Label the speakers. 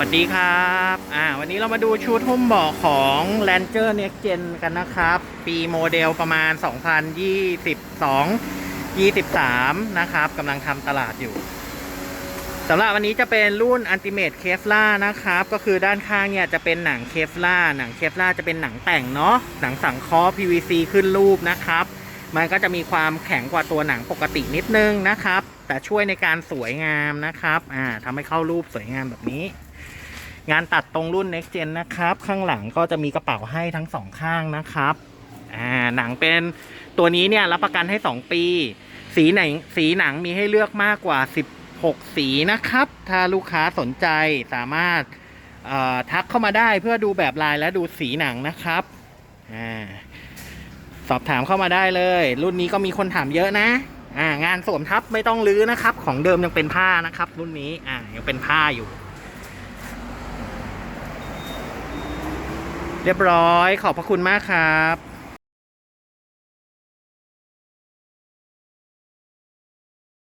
Speaker 1: สวัสดีครับ อ่า วันนี้เรามาดูชุดหุ้มเบาะของ Ranger Next Gen กันนะครับ ปีโมเดลประมาณ 2022 23 นะครับกำลังทำตลาดอยู่สำหรับวันนี้จะเป็นรุ่น Ultimate Kevlar นะครับ ก็คือด้านข้างเนี่ยจะเป็นหนังเคฟล่าหนังเคฟล่าจะเป็นหนังแต่งเนาะ หนังสังเคราะห์ PVC ขึ้นรูปนะครับ มันก็จะมีความแข็งกว่าตัวหนังปกตินิดนึงนะครับ แต่ช่วยในการสวยงามนะครับอ่าทำให้เข้ารูปสวยงามแบบนี้ งานตัดตรงรุ่น next gen นะครับ ข้างหลังก็จะมีกระเป๋าให้ทั้งสองข้างนะครับอ่าหนังเป็นตัวนี้เนี่ยรับประกันให้ 2 ปี สีไหนสีหนังมีให้เลือกมากกว่า 16 สีนะครับ ถ้าลูกค้าสนใจสามารถอ่อทักเข้ามาได้เพื่อดูแบบลายและดูสีหนังนะครับอ่าสอบถามเข้ามาได้เลย รุ่นนี้ก็มีคนถามเยอะนะ อ่างานสวมทับไม่ต้องลื้อนะครับ ของเดิมยังเป็นผ้านะครับรุ่นนี้อ่ายังเป็นผ้าอยู่ เรียบร้อยขอบพระคุณมากครับ